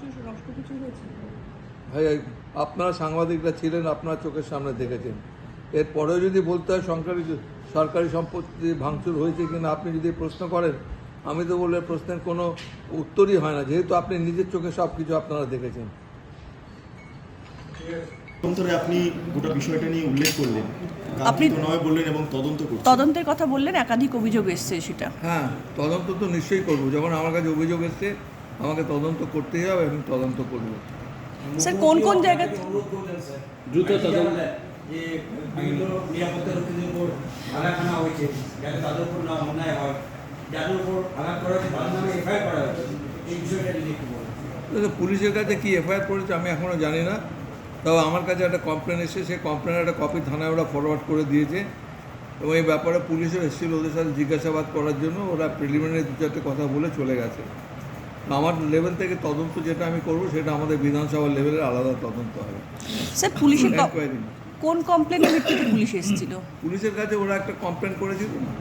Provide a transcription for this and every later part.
কিছু নষ্ট কিছু হয়েছে ভাই আপনারা সাংবাদিকরা ছিলেন আপনার চোখের সামনে দেখেছেন। এরপরেও যদি বলতে হয় সরকারি সরকারি সম্পত্তি ভাঙচুর হয়েছে কিনা আপনি যদি প্রশ্ন করেন আমি তো বললে প্রশ্নের কোনো উত্তরই হয় না। যেহেতু আপনি নিজের চোখে সব কিছু আপনারা দেখেছেন। আপনি গোটা বিষয়টা নিয়ে উল্লেখ করলেন। আপনি- আপনি নয় বললেন এবং তদন্ত করছেন। তদন্তের কথা বললেন একাধিক অভিযোগ এসছে সেটা। হ্যাঁ তদন্ত তো নিশ্চয়ই করব। যখন আমার কাছে অভিযোগ এসছে আমাকে তদন্ত করতেই হবে আমি তদন্ত করব। স্যার কোন কোন জায়গা দ্রুত তদন্ত যে বিভিন্ন নিরাপত্তা রক্ষীদের উপর আঘাত হয়েছে যাতে তাদের উপর না অন্যায় হয় যাদের উপর আঘাত করা হয়েছে তাদের নামে এফআইআর করা হয়েছে। এই বিষয়টা যদি একটু পুলিশের কাছে কি এফআইআর করেছে আমি এখনও জানি না। তবে আমার কাছে একটা কমপ্লেন এসেছে সেই কমপ্লেনের একটা কপি থানায় ওরা ফরওয়ার্ড করে দিয়েছে। এবং এই ব্যাপারে পুলিশের এসেছিল ওদের সাথে জিজ্ঞাসাবাদ করার জন্য ওরা প্রিলিমিনারি দু চারটে কথা বলে চলে গেছে। আমার লেভেল থেকে তদন্ত যেটা আমি করব সেটা আমাদের বিধানসভা লেভেলের আলাদা তদন্ত হবে। স্যার পুলিশের কোন কমপ্লেনের ভিত্তিতে পুলিশ এসেছিল? পুলিশের কাছে ওরা একটা কমপ্লেন করেছিল না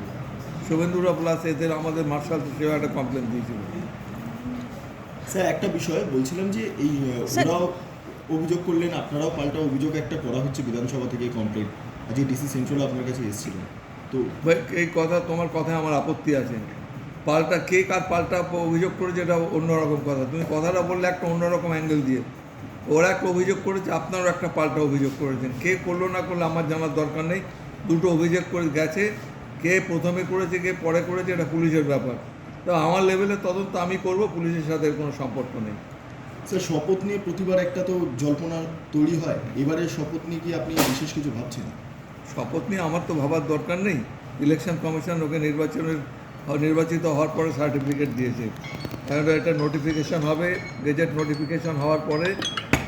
শুভেন্দুরা প্লাস এদের আমাদের মার্শাল সেও একটা কমপ্লেন দিয়েছিল। স্যার একটা বিষয় বলছিলাম যে এই ওরাও অভিযোগ করলেন আপনারাও পাল্টা অভিযোগ একটা করা হচ্ছে বিধানসভা থেকে কমপ্লেন আজকে ডিসি সেন্ট্রাল আপনার কাছে এসেছিলেন তো ভাই এই কথা তোমার কথায় আমার আপত্তি আছে। পাল্টা কে কার পাল্টা অভিযোগ করেছে এটা অন্যরকম কথা। তুমি কথাটা বললে একটা অন্যরকম অ্যাঙ্গেল দিয়ে। ওরা একটা অভিযোগ করেছে আপনারও একটা পাল্টা অভিযোগ করেছেন। কে করল না করলে আমার জানার দরকার নেই। দুটো অভিযোগ করে গেছে। কে প্রথমে করেছে কে পরে করেছে এটা পুলিশের ব্যাপার। তো আমার লেভেলে তদন্ত আমি করব পুলিশের সাথে কোনো সম্পর্ক নেই। স্যার শপথ নিয়ে প্রতিবার একটা তো জল্পনা তৈরি হয়। এবারে শপথ নিয়ে কি আপনি বিশেষ কিছু ভাবছেন? শপথ নিয়ে আমার তো ভাবার দরকার নেই। ইলেকশন কমিশন ওকে নির্বাচনের নির্বাচিত হওয়ার পরে সার্টিফিকেট দিয়েছে। এখন একটা নোটিফিকেশন হবে। গেজেট নোটিফিকেশন হওয়ার পরে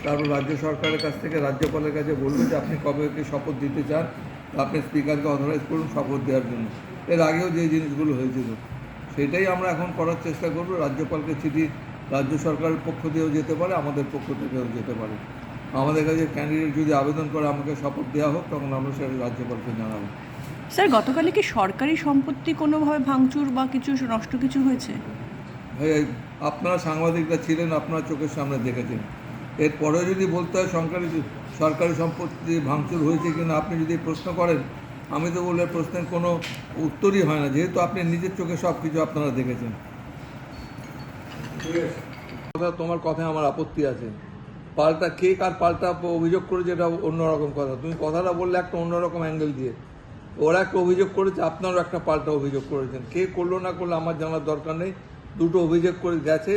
তারপর রাজ্য সরকারের কাছ থেকে রাজ্যপালের কাছে বলবে যে, আপনি কবে কি শপথ দিতে চান? আপনি স্পিকারকে অথরাইজ করুন শপথ দেওয়ার জন্য। এর আগেও যে জিনিসগুলো হয়েছিল, সেটাই আমরা এখন করার চেষ্টা করব। রাজ্যপালকে চিঠি রাজ্য সরকারের পক্ষ দিয়েও যেতে পারে, আমাদের পক্ষ থেকেও যেতে পারে। আমাদের কাছে ক্যান্ডিডেট যদি আবেদন করে, আমাকে শপথ দেওয়া হোক, তখন আমরা সেটা রাজ্যপালকে জানাব। স্যার গতকালে কি সরকারি সম্পত্তি কোনোভাবে ভাঙচুর বা কিছু নষ্ট কিছু হয়েছে? ভাই আপনারা সাংবাদিকরা ছিলেন আপনার চোখের সামনে দেখেছেন। এরপরেও যদি বলতে হয় সরকারি সরকারি সম্পত্তি ভাঙচুর হয়েছে কিনা আপনি যদি প্রশ্ন করেন আমি তো বললে প্রশ্নের কোনো উত্তরই হয় না যেহেতু আপনি নিজের চোখে সব কিছু আপনারা দেখেছেন। কথা তোমার কথায় আমার আপত্তি আছে। পাল্টা কে কার পাল্টা অভিযোগ করেছে এটা অন্যরকম কথা। তুমি কথাটা বললে একটা অন্যরকম অ্যাঙ্গেল দিয়ে। ওরা একটা অভিযোগ করেছে আপনারও একটা পাল্টা অভিযোগ করেছেন। কে করল না করলে আমার জানার দরকার নেই। দুটো অভিযোগ করে গেছে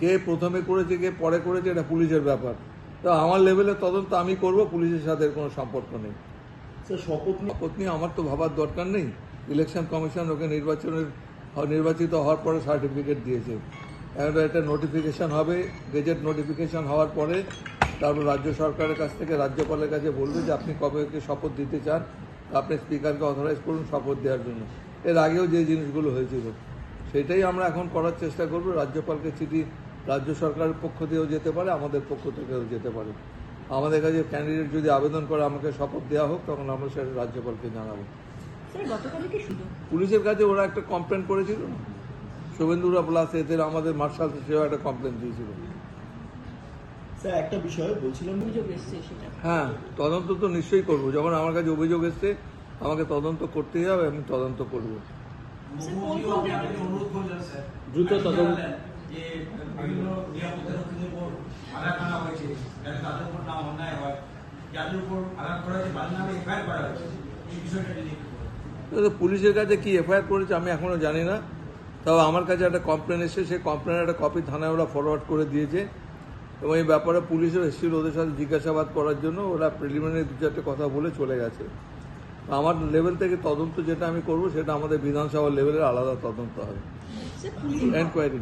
কে প্রথমে করেছে কে পরে করেছে এটা পুলিশের ব্যাপার। তো আমার লেভেলে তদন্ত আমি করব পুলিশের সাথে কোনো সম্পর্ক নেই। শপথ শপথ নিয়ে আমার তো ভাবার দরকার নেই। ইলেকশন কমিশন ওকে নির্বাচনের নির্বাচিত হওয়ার পরে সার্টিফিকেট দিয়েছে। এখন একটা নোটিফিকেশন হবে গেজেট নোটিফিকেশন হওয়ার পরে তারপর রাজ্য সরকারের কাছ থেকে রাজ্যপালের কাছে বলবে যে আপনি কবে শপথ দিতে চান। আপনি স্পিকারকে অথরাইজ করুন শপথ দেওয়ার জন্য। এর আগেও যে জিনিসগুলো হয়েছিল সেটাই আমরা এখন করার চেষ্টা করব। রাজ্যপালকে চিঠি রাজ্য সরকারের পক্ষ দিয়েও যেতে পারে আমাদের পক্ষ থেকেও যেতে পারে। আমাদের কাছে ক্যান্ডিডেট যদি আবেদন করে আমাকে শপথ দেওয়া হোক তখন আমরা সেটা রাজ্যপালকে জানাব। পুলিশের কাছে ওরা একটা কমপ্লেন করেছিল। শুভেন্দুরা প্লাস এদের আমাদের মার্শাল সেও একটা কমপ্লেন দিয়েছিল। স্যার একটা বিষয় বলছিলাম অভিযোগ এসছে সেটা। হ্যাঁ তদন্ত তো নিশ্চয়ই করব। যখন আমার কাছে অভিযোগ এসছে আমাকে তদন্ত করতেই হবে আমি তদন্ত করব। দ্রুত তদন্ত যে বিভিন্ন নিরাপত্তা উপর আঘাত আনা হয়েছে যাতে তাদের উপর না অন্যায় হয় যাদের উপর আঘাত করা হয়েছে তাদের নামে এফআইআর করা হয়েছে এই বিষয়টা যদি একটু বলেন তো পুলিশের কাছে কি এফআইআর করেছে আমি এখনও জানি না। তবে আমার কাছে একটা কমপ্লেন এসেছে সেই কমপ্লেনের একটা কপি থানায় ওরা ফরওয়ার্ড করে দিয়েছে। এবং এই ব্যাপারে পুলিশের এসেছিল ওদের সাথে জিজ্ঞাসাবাদ করার জন্য ওরা প্রিলিমিনারি দু চারটে কথা বলে চলে গেছে। আমার লেভেল থেকে তদন্ত যেটা আমি করব সেটা আমাদের বিধানসভা লেভেলের আলাদা তদন্ত হবে। এনকোয়ারি